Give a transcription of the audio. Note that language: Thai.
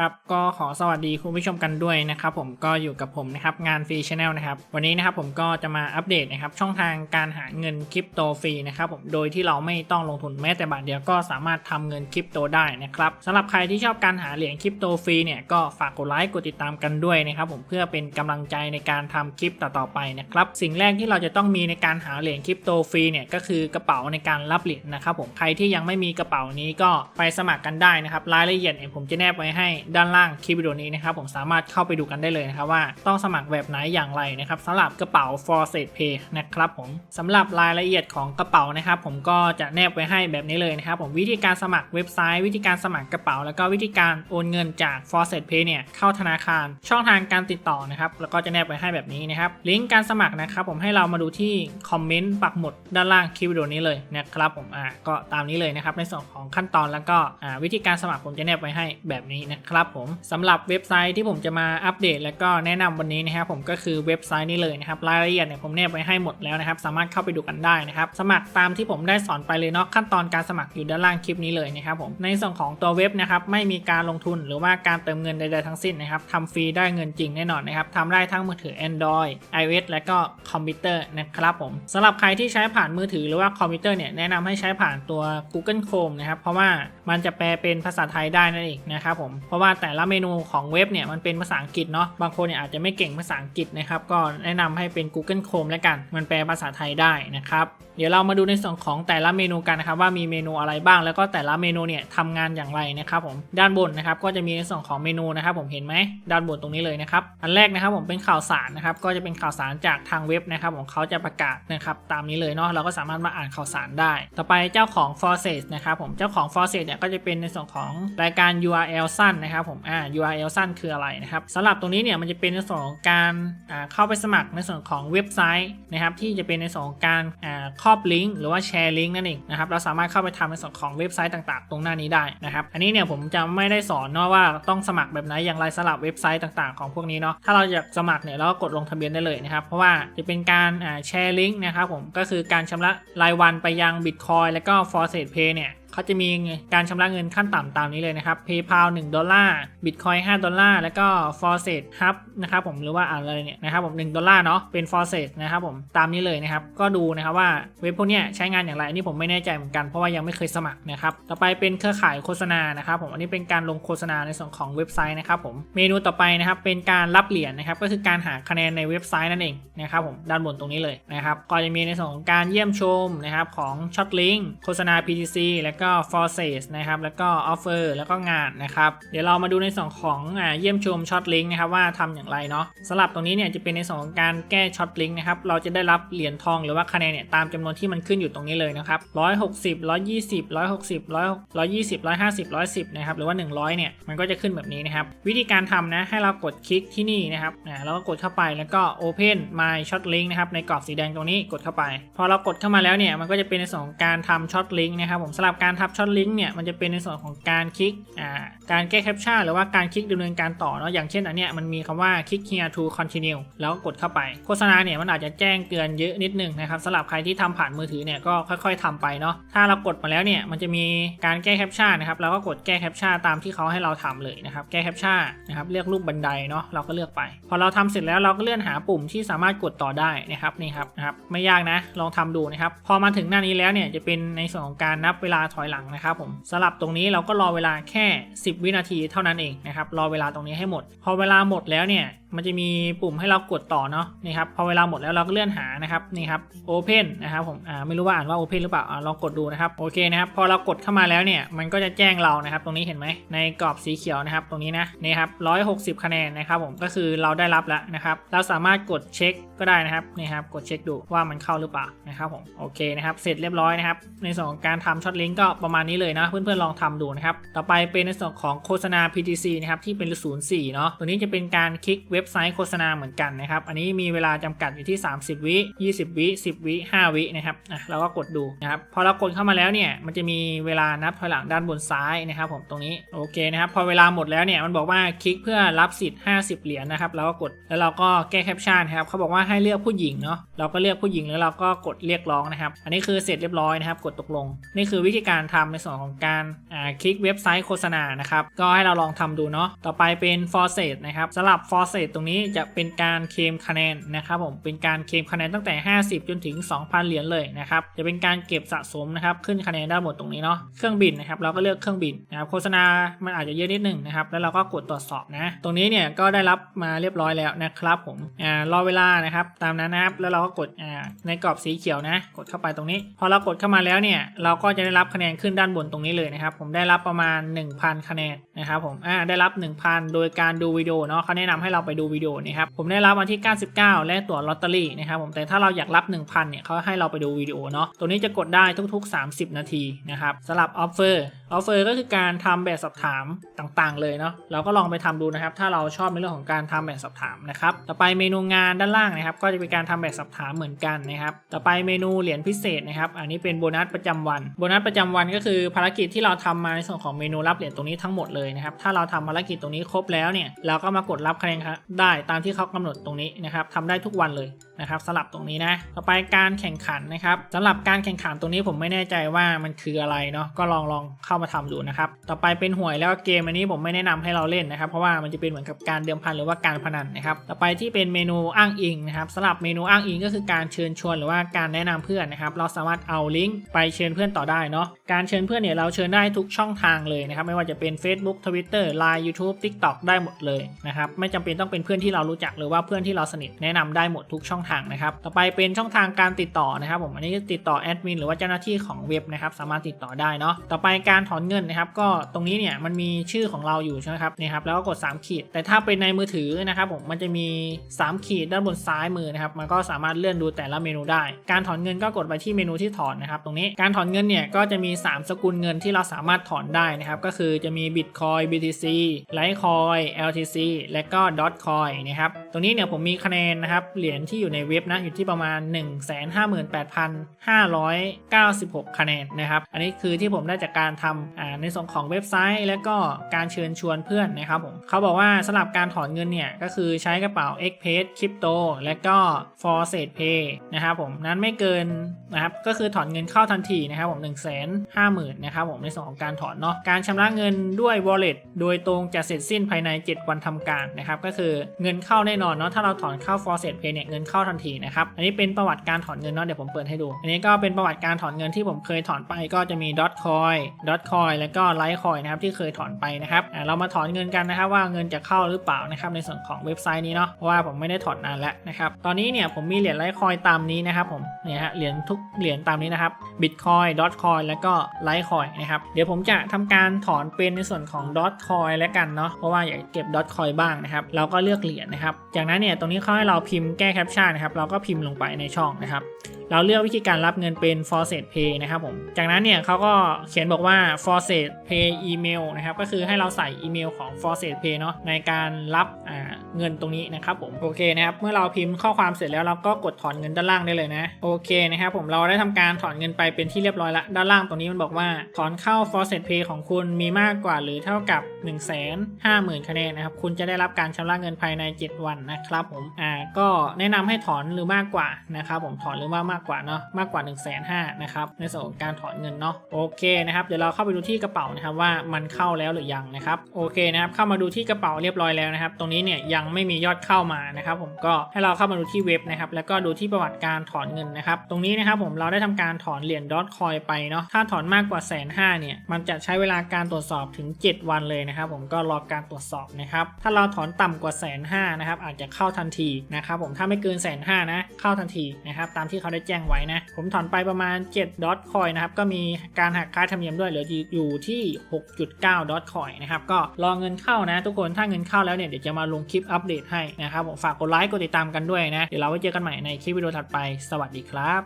ครับก็ขอสวัสดีคุณผู้ชมกันด้วยนะครับผมก็อยู่กับผมนะครับงานฟรีชาแนลนะครับวันนี้นะครับผมก็จะมาอัปเดตนะครับช่องทางการหาเงินคริปโตฟรีนะครับผมโดยที่เราไม่ต้องลงทุนแม้แต่บาทเดียวก็สามารถทำเงินคริปโตได้นะครับสำหรับใครที่ชอบการหาเหรียญคริปโตฟรีเนี่ยก็ฝากกดไลค์กดติดตามกันด้วยนะครับผมเพื่อเป็นกำลังใจในการทำคลิปต่อๆไปนะครับสิ่งแรกที่เราจะต้องมีในการหาเหรียญคริปโตฟรีเนี่ยก็คือกระเป๋าในการรับเหรียญนะครับผมใครที่ยังไม่มีกระเป๋านี้ก็ไปสมัครกันได้นะครับรายละเอียดเนี่ยผมจะแนบไว้ให้ด้านล่างคลิปวิดีโอนี้นะครับผมสามารถเข้าไปดูกันได้เลยนะครับว่าต้องสมัครแบบไหนอย่างไรนะครับสำหรับกระเป๋า for s a t Pay นะครับผมสำหรับรายละเอียดของกระเป๋านะครับผมก็จะแนบไว้ให้แบบนี้เลยนะครับผมวิธีการสมัครเว็บไซต์ วิธีการสมัครกระเป๋า แล้วก็วิธีการโอนเงินจาก for s a t Pay เนี่ยเข้าธนาคาร ช่องทางการติดต่อนะครับแล้วก็จะแนบไว้ให้แบบนี้นะครับลิงก์การสมัครนะครับผมให้เรามาดูที่คอมเมนต์ปักหมุดด้านล่างคลิปวิดีโอนี้เลยนะครับผมอ่าก็ตามนี้เลยนะครับในส่วนของขั้นตอนแล้วก็อ่าวิธีการสมัครผมจะแนบไว้ให้แบบนี้นะครับผมสำหรับเว็บไซต์ที่ผมจะมาอัปเดต แล้วก็แนะนำวันนี้นะครับผมก็คือเว็บไซต์นี้เลยนะครับรายละเอียดเนี่ยผมแนบไว้ให้หมดแล้วนะครับ สามารถเข้าไปดูกันได้นะครับสมัครตามที่ผมได้สอนไปเลยเนาะขั้นตอนการสมัครอยู่ด้านล่างคลิปนี้เลยนะครับผมในส่วนของตัวเว็บนะครับไม่มีการลงทุนหรือว่าการเติมเงินใดๆทั้งสิ้นนะครับทำฟรีได้เงินจริงแน่นอนนะครับทำได้ทั้งมือถือ Android iOS และก็คอมพิวเตอร์นะครับผมสำหรับใครที่ใช้ผ่านมือถือหรือว่าคอมพิวเตอร์เนี่ยแนะนำให้ใช้ผ่านตัว Google Chrome นะครับเพราะว่ามันจะแปลเป็นภาษาไทยได้นั่นเองนะครับผมเพราะว่าแต่ละเมนูของเว็บเนี่ยมันเป็นภาษาอังกฤษเนาะบางคนเนี่ยอาจจะไม่เก่งภาษาอังกฤษนะครับก็แนะนำให้เป็น Google Chrome แล้วกัน มันแปลภาษาไทยได้นะครับเดี๋ยวเรามาดูในส่วนของแต่ละเมนูกันนะครับว่ามีเมนูอะไรบ้าง แล้วก็แต่ละเมนูเนี่ยทำงานอย่างไรนะครับผมด้านบนนะครับก็จะมีในส่วนของเมนูนะครับ ผมเห็นไหมด้านบนตรงนี้เลยนะครับอันแรกนะครับผมเป็นข่าวสารนะครับก็จะเป็นข่าวสารจากทางเว็บนะครับของเขาจะประกาศนะครับตามนี้เลยเนาะเราก็สามารถมาอ่านข่าวสารได้ ต่อไปเจ้าของ f o r c e s นะครับผมเจ้าของ f o r c e s เนี่ยก็จะเป็นในส่วนของรายการ URL สั้นนะครับผมอ่า URL สั้นคืออะไรนะครับสำหรับตรงนี้เนี่ยมันจะเป็นในส่วนของการอ่าเข้าไปสมัครในส่วนของเว็บไซต์นะครับที่จะเป็นในส่วนของการอ่าครอบลิงก์หรือว่าแชร์ลิงก์นั่นเองนะครับเราสามารถเข้าไปทำในส่วนของเว็บไซต์ต่าง ๆ ตรงหน้านี้ได้นะครับอันนี้เนี่ยผมจะไม่ได้สอนเนาะว่าต้องสมัครแบบไหนอย่างไรสำหรับเว็บไซต์ต่าง ๆ ของพวกนี้เนาะถ้าเราอยากสมัครเนี่ยเราก็กดลงทะเบียนได้เลยนะครับเพราะว่าจะเป็นการอ่าแชร์ลิงก์นะครับผมก็คือการชำระรายวันไปยัง Bitcoin แล้วก็ f o r s e Pay เนี่ย เขาจะมีการชำระเงินขั้นต่ำตามนี้เลยนะครับ PayPal 1ดอลลาร์ Bitcoin 5ดอลลาร์แล้วก็ Forset Hub นะครับผมหรือว่าอะไรเนี่ยนะครับผม1ดอลลาร์เนาะเป็น Forset นะครับผมตามนี้เลยนะครับก็ดูนะครับว่าเว็บพวกเนี้ยใช้งานอย่างไรอันนี้ผมไม่แน่ใจเหมือนกันเพราะว่ายังไม่เคยสมัครนะครับต่อไปเป็นเครือข่ายโฆษณานะครับผมอันนี้เป็นการลงโฆษณาในส่วนของเว็บไซต์นะครับผมเมนูต่อไปนะครับเป็นการรับเหรียญนะครับก็คือการหาคะแนนในเว็บไซต์นั่นเองนะครับผมด้านบนตรงนี้เลยนะครับก็จะมีในส่วนของการเยี่ยมชมนะครับของช็อตลิงก์โฆษณา PTC แล้วก็ f o r s e นะครับ แล้วก็ออฟเฟอร์แล้วก็งานนะครับ เดี๋ยวเรามาดูในส่วนของอ่าเยี่ยมชมช็อตลิงก์นะครับว่าทำอย่างไรเนาะสำหรับตรงนี้เนี่ยจะเป็นในส่วนของการแก้ช็อตลิงก์นะครับ เราจะได้รับเหรียญทองหรือว่าคะแนนเนี่ยตามจำนวนที่มันขึ้นอยู่ตรงนี้เลยนะครับ160 120 160 120 150 110นะครับ หรือว่า100เนี่ย มันก็จะขึ้นแบบนี้นะครับ วิธีการทำนะ ให้เรากดคลิกที่นี่นะครับอ่าแล้วก็กดเข้าไป แล้วก็ Open My Shot Link นะครับ ในกรอบสีแดงตรงนี้ กดเข้าไป พอเรากดเข้ามาแล้วเนี่ย มันก็จะเป็นในส่วนของการทำช็อตลิงก์นะครับ ผมสำหรับการการทำช็อตลิงก์เนี่ยมันจะเป็นในส่วนของการคลิกอ่าการแก้แคปชั่นหรือว่าการคลิกดำเนินการต่อเนาะอย่างเช่นอันเนี้ยมันมีคำว่าคลิก here to continue แล้วก็กดเข้าไป โฆษณาเนี่ยมันอาจจะแจ้งเตือนเยอะนิดนึงนะครับสำหรับใครที่ทำผ่านมือถือเนี่ยก็ค่อย ๆทำไปเนาะถ้าเรากดมาแล้วเนี่ยมันจะมีการแก้แคปชั่นนะครับเราก็กดแก้แคปชั่นตามที่เขาให้เราทำเลยนะครับแก้แคปชั่นนะครับเลือกรูปบันไดเนาะเราก็เลือกไป พอเราทำเสร็จแล้วเราก็เลื่อนหาปุ่มที่สามารถกดต่อได้นะครับนี่ครับนะครับไม่ยากนะลองทำดูนะครับพอมาถึงหน้านี้แล้วเนี่ยจะเป็นในส่วนของการนับเวลาถอยหลังนะครับผมสำหรับตรงนี้เราก็รอเวลาแค่ 10 วินาทีเท่านั้นเองนะครับรอเวลาตรงนี้ให้หมด พอเวลาหมดแล้วเนี่ยมันจะมีปุ่มให้เรากดต่อเนาะนี่ครับพอเวลาหมดแล้วเราก็เลื่อนหานะครับนี่ครับ Open นะครับผมอ่าไม่รู้ว่าอ่านว่า Open หรือเปล่าอ่าลองกดดูนะครับโอเคนะครับพอเรากดเข้ามาแล้วเนี่ยมันก็จะแจ้งเรานะครับ ตรงนี้เห็นไหมในกรอบสีเขียวนะครับ ตรงนี้นะนี่ครับ160 คะแนนนะครับผมก็คือเราได้รับแล้วนะครับเราสามารถกดเช็คก็ได้นะครับนี่ครับกดเช็คดูว่ามันเข้าหรือเปล่านะครับผมโอเคนะครับเสร็จเรียบร้อยนะครับในส่วนของการทำช็อตลิงก์ก็ประมาณนี้เลยนะ เพื่อนๆลองทำดูนะครับ ต่อไปเป็นในส่วนของโฆษณา PTC นะครับที่เป็น 04 เนาะตัวนี้จะเป็นการคลิกเว็บไซต์โฆษณาเหมือนกันนะครับ อันนี้มีเวลาจำกัดอยู่ที่ 30 วิ 20 วิ 10 วิ 5 วินะครับอะเราก็กดดูนะครับ พอเรากดเข้ามาแล้วเนี่ย มันจะมีเวลานับถอยหลังด้านบนซ้ายนะครับ ผมตรงนี้ โอเคนะครับ พอเวลาหมดแล้วเนี่ย มันบอกว่าคลิกเพื่อรับสิทธิ์ 50 เหรียญนะครับ เราก็กด แล้วเราก็แก้แคปชั่นครับ เขาบอกว่าให้เลือกผู้หญิงเนาะ เราก็เลือกผู้หญิงแล้วเราก็กดเรียกร้องนะครับ อันนี้คือเสร็จเรียบร้อยนะครับ กดตกลง นี่คือวิธีการการทำในส่วนของการคลิกเว็บไซต์โฆษณานะครับ ก็ให้เราลองทำดูเนาะต่อไปเป็น for s a t นะครับสำหรับ for s a t ตรงนี้จะเป็นการเคลมคะแนนนะครับผมเป็นการเคลมคะแนนตั้งแต่ 50 จนถึง 2,000 เหรียญเลยนะครับจะเป็นการเก็บสะสมนะครับขึ้นคะแนนได้หมดตรงนี้เนาะเครื่องบินนะครับเราก็เลือกเครื่องบินนะครับโฆษณามันอาจจะเยอะนิดหนึ่งนะครับแล้วเราก็กดตรวจสอบนะตรงนี้เนี่ยก็ได้รับมาเรียบร้อยแล้วนะครับผมอ่ารอเวลานะครับตามนั้นนะครับแล้วเราก็กดอ่าในกรอบสีเขียวนะ กดเข้าไปตรงนี้ พอเรากดเข้ามาแล้วเนี่ยเราก็จะได้รับคะแนนขึ้นด้านบนตรงนี้เลยนะครับ ผมได้รับประมาณ 1,000 คะแนนนะครับผมอ่าได้รับ 1,000 โดยการดูวิดีโอเนาะเขาแนะนำให้เราไปดูวิดีโอนะครับผมได้รับวันที่ 99 และตั๋วลอตเตอรี่นะครับผมแต่ถ้าเราอยากรับ 1,000เนี่ยเขาให้เราไปดูวิดีโอเนาะตัวนี้จะกดได้ทุก ๆ 30 นาทีนะครับสำหรับออฟเฟอร์ออฟเฟอร์ก็คือการทำแบบสอบถามต่างๆ เลยเนาะเราก็ลองไปทำดูนะครับ ถ้าเราชอบในเรื่องของการทำแบบสอบถามนะครับต่อไปเมนูงานด้านล่างนะครับ ก็จะเป็นการทำแบบสอบถามเหมือนกันนะครับ ต่อไปเมนูเหรียญพิเศษนะครับ อันนี้เป็นโบนัสประจำวันโบนัสประจำวันก็คือภารกิจที่เราทำมาในส่วนของเมนูรับเหรียญตรงนี้ทั้งหมดเลยนะครับถ้าเราทำภารกิจตรงนี้ครบแล้วเนี่ยเราก็มากดรับคะแนนครับได้ตามที่เขากำหนดตรงนี้นะครับทำได้ทุกวันเลย นะครับสลับตรงนี้นะ ต่อไปการแข่งขันนะครับสำหรับการแข่งขันตรงนี้ผมไม่แน่ใจว่ามันคืออะไรเนาะก็ลองลองเข้ามาทำดูนะครับต่อไปเป็นหวยแล้วก็เกมอันนี้ผมไม่แนะนำให้เราเล่นนะครับ เพราะว่ามันจะเป็นเหมือนกับการเดิมพันหรือว่าการพนันนะครับต่อไปที่เป็นเมนูอ้างอิงนะครับสำหรับเมนูอ้างอิงก็คือการเชิญชวนหรือว่าการแนะนำเพื่อนนะครับเราสามารถเอาลิงก์ไปเชิญเพื่อนต่อได้เนาะการเชิญเพื่อนเนี่ยเราเชิญได้ทุกช่องทางเลยนะครับไม่ว่าจะเป็น Facebook Twitter Line YouTube TikTok ได้หมดเลยนะครับไม่จำเป็นต้องเป็นเพื่อนที่เรารู้จักหรือว่าเพื่อนที่เราสนิทแนะนำได้หมดทุกช่องทางนะครับ ต่อไปเป็นช่องทางการติดต่อนะครับ ผมอันนี้ติดต่อแอดมินหรือว่าเจ้าหน้าที่ของเว็บนะครับ สามารถติดต่อได้เนาะต่อไปการถอนเงินนะครับ ก็ตรงนี้เนี่ยมันมีชื่อของเราอยู่ใช่ไหมครับนี่ครับแล้วก็กด 3 ขีด แต่ถ้าเป็นในมือถือนะครับผมมันจะมี 3 ขีดด้านบนซ้ายมือนะครับมันก็สามารถเลื่อนดูแต่ละเมนูได้ การถอนเงินก็กดไปที่เมนูที่ถอนนะครับ ตรงนี้การถอนเงินเนี่ยก็จะมี 3 สกุลเงินที่เราสามารถถอนได้นะครับ ก็คือจะมี Bitcoin BTC Litecoin LTC และก็ Dotcoin นะครับ รงนี้เนี่ยผมมีคะแนนนะครับ เหรียญที่อยู่ในเว็บนะอยู่ที่ประมาณ 158,596 คะแนนนะครับ อันนี้คือที่ผมได้จากการทำในส่วนของเว็บไซต์ และก็การเชิญชวนเพื่อนนะครับผมเขาบอกว่าสำหรับการถอนเงินเนี่ยก็คือใช้กระเป๋า x p a y Crypto และก็ f o r s e Pay นะครับผมนั้นไม่เกินนะครับก็คือถอนเงินเข้าทันทีนะครับผม1 5 0 0 0 0นะครับผมในส่วนของการถอนเนาะการชำระเงินด้วย wallet โดยตรงจะเสร็จสิ้นภายใน 7 วันทำการนะครับก็คือเงินเข้าแน่นอนเนาะถ้าเราถอนเข้า f o r s e Pay เนี่ยเงินเข้าทันทีนะครับอันนี้เป็นประวัติการถอนเงินเนาะเดี๋ยวผมเปิดให้ดู อันนี้ก็เป็นประวัติการถอนเงินที่ผมเคยถอนไปก็จะมี dot coin dot coin แล้วก็ litecoin นะครับที่เคยถอนไปนะครับอ่าเรามาถอนเงินกันนะครับว่าเงินจะเข้าหรือเปล่านะครับในส่วนของเว็บไซต์นี้เนาะเพราะว่าผมไม่ได้ถอนนานแล้วนะครับตอนนี้เนี่ยผมมีเหรียญไลท์คอยตามนี้นะครับผมเนี่ยฮะเหรียญทุกเหรียญตามนี้นะครับ Bitcoin Dotcoin แล้วก็ Litecoin นะครับเดี๋ยวผมจะทำการถอนเป็นในส่วนของ Dotcoin แล้วกันเนาะเพราะว่าอยากเก็บ Dotcoin บ้างนะครับเราก็เลือกเหรียญนะครับจากนั้นเนี่ยตรงนี้เขาให้เราพิมพ์แก้แคปชั่นนะครับเราก็พิมพ์ลงไปในช่องนะครับ เราเลือกวิธีการรับเงินเป็น f o r s e Pay นะครับผม จากนั้นเนี่ยเขาก็เขียนบอกว่า f o r s e Pay Email นะครับ ก็คือให้เราใส่อีเมลของ f o r s e Pay เนาะในการรับเงินตรงนี้นะครับผม โอเคนะครับ เมื่อเราพิมพ์ข้อความเสร็จแล้วเราก็กดถอนเงินด้านล่างได้เลยนะ โอเคนะครับผม เราได้ทำการถอนเงินไปเป็นที่เรียบร้อยละ ด้านล่างตรงนี้มันบอกว่าถอนเข้า f o r s e Pay ของคุณมีมากกว่าหรือเท่ากับ 1 5 0 0 0 0คะแนนนะครับ คุณจะได้รับการชำระเงินภายใน 7 วันนะครับผม อ่า ก็แนะนำให้ถอนหรือมากกว่านะครับผม ถอนหรือว่ามากกว่าเนาะมากกว่า1 5 0 0 0 0นะครับในส่วนของการถอนเงินเนาะโอเคนะครับเดี๋ยวเราเข้าไปดูที่กระเป๋านะครับว่ามันเข้าแล้วหรือยังนะครับโอเคนะครับเข้ามาดูที่กระเป๋าเรียบร้อยแล้วนะครับตรงนี้เนี่ยยังไม่มียอดเข้ามานะครับผมก็ให้เราเข้ามาดูที่เว็บนะครับแล้วก็ดูที่ประวัติการถอนเงินนะครับตรงนี้นะครับผมเราได้ทำการถอนเหรียญดอทคอยไปเนาะถ้าถอนมากกว่าแสนห้าเนี่ยมันจะใช้เวลาการตรวจสอบถึง 7 วันเลยนะครับผมก็รอการตรวจสอบนะครับถ้าเราถอนต่ำกว่าแสนห้านะครับอาจจะเข้าทันทีนะครับผมถ้าไม่เกินแสนห้านะเข้าทันทีนะครับตามที่เขาได้แจ้งไว้นะ ผมถอนไปประมาณ7ดอทคอยนะครับ ก็มีการหักค่าธรรมเนียมด้วยเหลืออยู่ที่ 6.9ดอทคอยนะครับ ก็รอเงินเข้านะ ทุกคน ถ้าเงินเข้าแล้วเนี่ยเดี๋ยวจะมาลงคลิปอัปเดตให้นะครับผมฝากกดไลค์ กดติดตามกันด้วยนะ เดี๋ยวเราไว้เจอกันใหม่ในคลิปวิดีโอถัดไป สวัสดีครับ